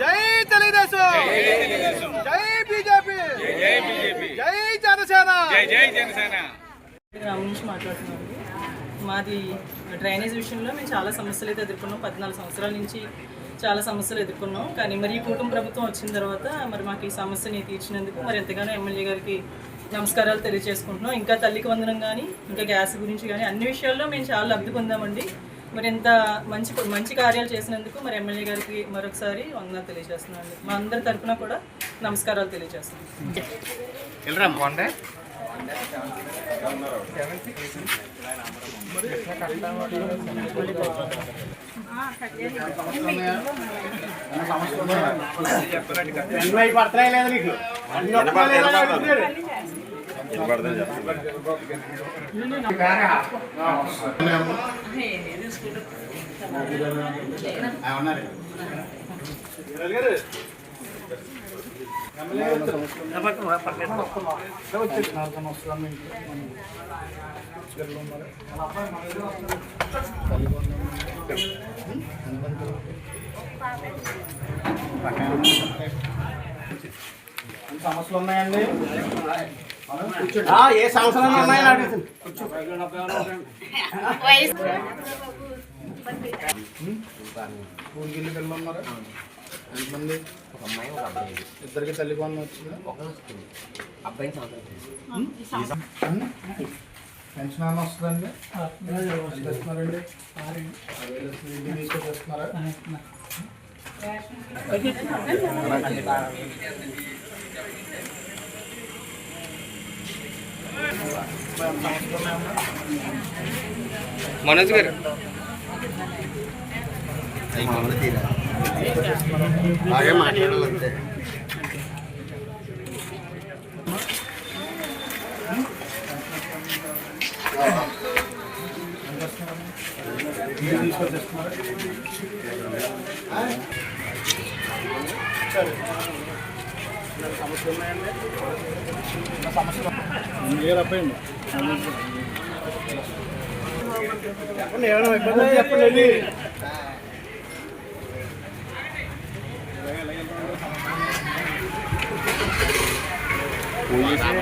జై తెలుగుదేశం! జై బీజేపీ! జై బీజేపీ! జై జనసేన! జై జై జనసేన! గ్రామం నుంచి మాట్లాడుతున్నాను. మాది డ్రైనేజ్ విషయంలో మేము చాలా సమస్యలు అయితే ఎదుర్కొన్నాం. పద్నాలుగు సంవత్సరాల నుంచి చాలా సమస్యలు ఎదుర్కొన్నాం. కానీ మరి ఈ కూటమి ప్రభుత్వం వచ్చిన తర్వాత మరి మాకు ఈ సమస్యని తీర్చినందుకు మరి ఎంతగానో ఎమ్మెల్యే గారికి నమస్కారాలు తెలియజేసుకుంటున్నాం. ఇంకా తల్లికి వందనం కానీ ఇంకా గ్యాస్ గురించి కానీ అన్ని విషయాల్లో మేము చాలా లబ్ధి పొందామండి. మరి ఇంత మంచి మంచి కార్యాలు చేసినందుకు మరి ఎమ్మెల్యే గారికి మరొకసారి వందనాలు తెలియజేస్తున్నాం అండి మా అందరి తరపున కూడా నమస్కారాలు తెలియజేస్తున్నాం పడతాయి లేదా నీకు సమస్యలు ఉన్నాయండి? ఆ, ఏ అడుగుతుంది స్కూల్కి వెళ్ళి పిల్లలు ఉన్నారా ఎంతమంది ఒక అమ్మాయి ఒక అబ్బాయి ఇద్దరికి తల్లి కొన్న వచ్చిందా? అబ్బాయి సంవత్సరం పెన్షన్ ఏమైనా వస్తుందండి ఎంత ఇస్తున్నారండి ఇంటికి తీసుకొచ్చేస్తున్నారా మనోజ్ గారు బాగా మాట్లాడాలంటే చెప్పండి ఏమైనా ఇబ్బంది ఉంటే చెప్పండి వెళ్ళి అదే అదే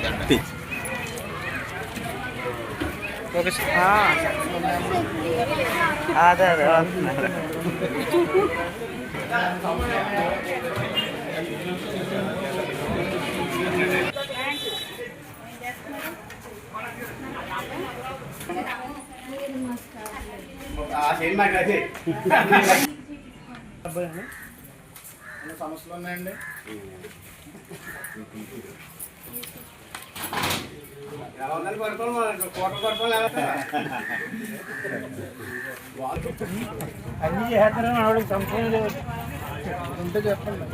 చేయండి నాకు అది ఏమైనా సమస్యలు ఉన్నాయండి? అన్ని చేస్తారని ఆవిడకి సంశయం లేదు. ఉంటే చెప్పండి.